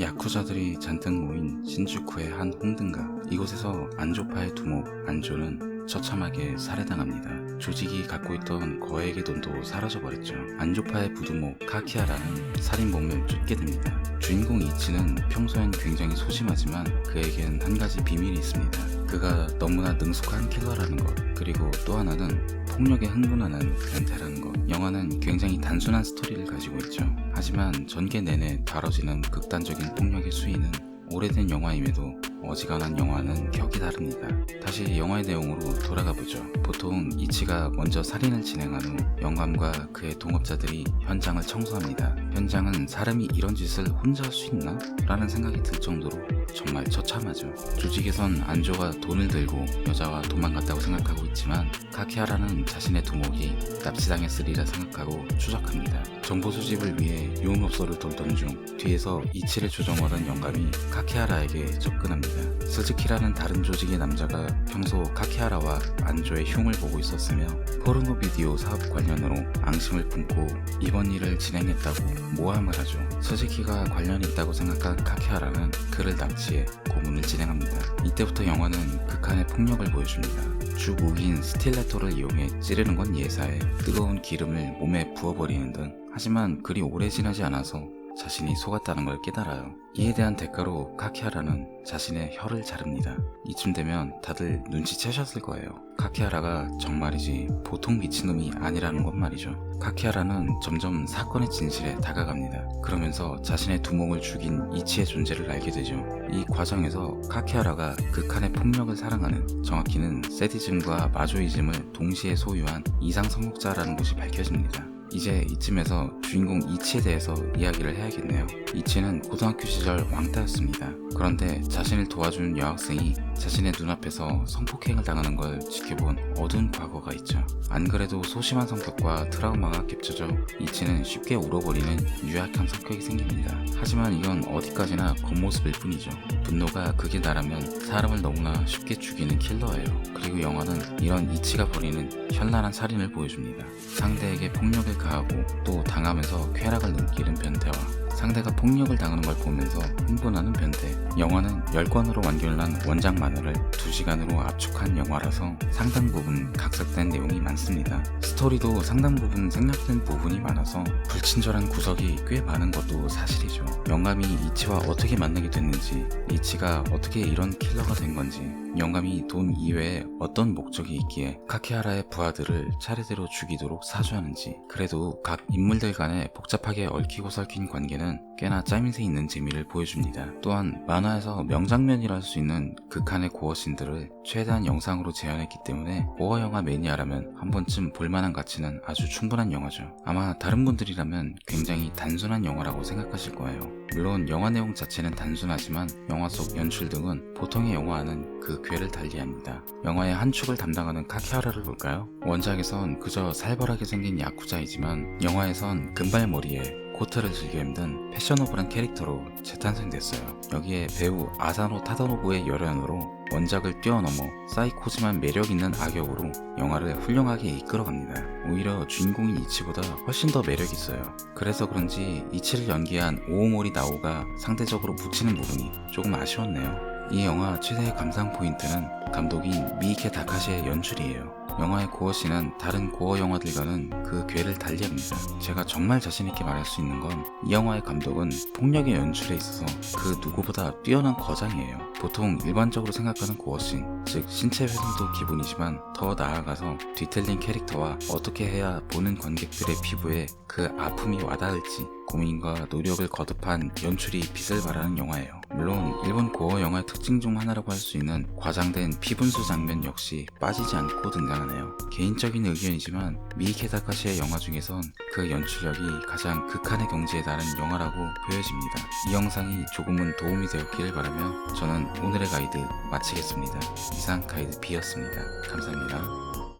야쿠자들이 잔뜩 모인 신주쿠의 한 홍등가 이곳에서 안조파의 두목 안조는 처참하게 살해당합니다. 조직이 갖고 있던 거액의 돈도 사라져버렸죠. 안조파의 부두목 카키아라는 살인범을 쫓게 됩니다. 주인공 이치는 평소엔 굉장히 소심하지만 그에겐 한 가지 비밀이 있습니다. 그가 너무나 능숙한 킬러라는 것 그리고 또 하나는 폭력에 흥분하는 변태라는 것 영화는 굉장히 단순한 스토리를 가지고 있죠. 하지만 전개 내내 다뤄지는 극단적인 폭력의 수위는 오래된 영화임에도 어지간한 영화는 격이 다릅니다. 다시 영화의 내용으로 돌아가 보죠. 보통 이치가 먼저 살인을 진행한 후 영감과 그의 동업자들이 현장을 청소합니다. 현장은 사람이 이런 짓을 혼자 할 수 있나? 라는 생각이 들 정도로 정말 처참하죠. 조직에선 안조가 돈을 들고 여자와 도망갔다고 생각하고 있지만 카키하라는 자신의 두목이 납치당했으리라 생각하고 추적합니다. 정보 수집을 위해 유흥업소를 돌던 중 뒤에서 이치를 조정하던 영감이 카키하라에게 접근합니다. 스즈키라는 다른 조직의 남자가 평소 카키하라와 안조의 흉을 보고 있었으며 포르노 비디오 사업 관련으로 앙심을 품고 이번 일을 진행했다고 모함을 하죠. 스즈키가 관련이 있다고 생각한 카키하라는 그를 납치해 고문을 진행합니다. 이때부터 영화는 극한의 폭력을 보여줍니다. 주 무기인 스틸레토를 이용해 찌르는 건 예사에 뜨거운 기름을 몸에 부어버리는 등 하지만 그리 오래 지나지 않아서 자신이 속았다는 걸 깨달아요. 이에 대한 대가로 카키하라는 자신의 혀를 자릅니다. 이쯤 되면 다들 눈치채셨을 거예요. 카키하라가 정말이지 보통 미친놈이 아니라는 것 말이죠. 카키하라는 점점 사건의 진실에 다가갑니다. 그러면서 자신의 두목을 죽인 이치의 존재를 알게 되죠. 이 과정에서 카키하라가 극한의 폭력을 사랑하는 정확히는 세디즘과 마조이즘을 동시에 소유한 이상성욕자라는 것이 밝혀집니다. 이제 이쯤에서 주인공 이치에 대해서 이야기를 해야겠네요. 이치는 고등학교 시절 왕따였습니다. 그런데 자신을 도와준 여학생이 자신의 눈앞에서 성폭행을 당하는 걸 지켜본 어두운 과거가 있죠. 안 그래도 소심한 성격과 트라우마가 겹쳐져 이치는 쉽게 울어버리는 유약한 성격이 생깁니다. 하지만 이건 어디까지나 겉모습일 뿐이죠. 분노가 극에 달하면 사람을 너무나 쉽게 죽이는 킬러예요. 그리고 영화는 이런 이치가 벌이는 현란한 살인을 보여줍니다. 상대에게 폭력을 가하고 또 당하면서 쾌락을 느끼는 변태와 상대가 폭력을 당하는 걸 보면서 흥분하는 변태. 영화는 10권으로 완결난 원작 만화를 2시간으로 압축한 영화라서 상당 부분 각색된 내용이 많습니다. 스토리도 상당 부분 생략된 부분이 많아서 불친절한 구석이 꽤 많은 것도 사실이죠. 영감이 이치와 어떻게 만나게 됐는지, 이치가 어떻게 이런 킬러가 된 건지, 영감이 돈 이외에 어떤 목적이 있기에 카키하라의 부하들을 차례대로 죽이도록 사주하는지 그래도 각 인물들 간에 복잡하게 얽히고 설킨 관계는 꽤나 짜임새 있는 재미를 보여줍니다. 또한 만화에서 명장면이라 할 수 있는 극한의 고어신들을 최대한 영상으로 재현했기 때문에 고어 영화 매니아라면 한 번쯤 볼만한 가치는 아주 충분한 영화죠. 아마 다른 분들이라면 굉장히 단순한 영화라고 생각하실 거예요. 물론 영화 내용 자체는 단순하지만 영화 속 연출 등은 보통의 영화와는 그 궤를 달리합니다. 영화의 한 축을 담당하는 카키하라를 볼까요? 원작에선 그저 살벌하게 생긴 야쿠자이지만 영화에선 금발머리에 코트를 즐겨 입는 패셔너블한 캐릭터로 재탄생됐어요. 여기에 배우 아사노 타다노부의 열연으로 원작을 뛰어넘어 사이코지만 매력있는 악역으로 영화를 훌륭하게 이끌어갑니다. 오히려 주인공인 이치보다 훨씬 더 매력있어요. 그래서 그런지 이치를 연기한 오오모리 나오가 상대적으로 묻히는 부분이 조금 아쉬웠네요. 이 영화 최대의 감상 포인트는 감독인 미이케 다카시의 연출이에요. 영화의 고어씬은 다른 고어 영화들과는 그 궤를 달리합니다. 제가 정말 자신있게 말할 수 있는 건 이 영화의 감독은 폭력의 연출에 있어서 그 누구보다 뛰어난 거장이에요. 보통 일반적으로 생각하는 고어씬, 즉 신체 회전도 기본이지만 더 나아가서 뒤틀린 캐릭터와 어떻게 해야 보는 관객들의 피부에 그 아픔이 와닿을지 고민과 노력을 거듭한 연출이 빛을 발하는 영화예요. 물론 일본 고어 영화의 특징 중 하나라고 할 수 있는 과장된 피분수 장면 역시 빠지지 않고 등장하네요. 개인적인 의견이지만 미이케 다카시의 영화 중에선 그 연출력이 가장 극한의 경지에 달한 영화라고 보여집니다. 이 영상이 조금은 도움이 되었기를 바라며 저는 오늘의 가이드 마치겠습니다. 이상 가이드 B였습니다. 감사합니다.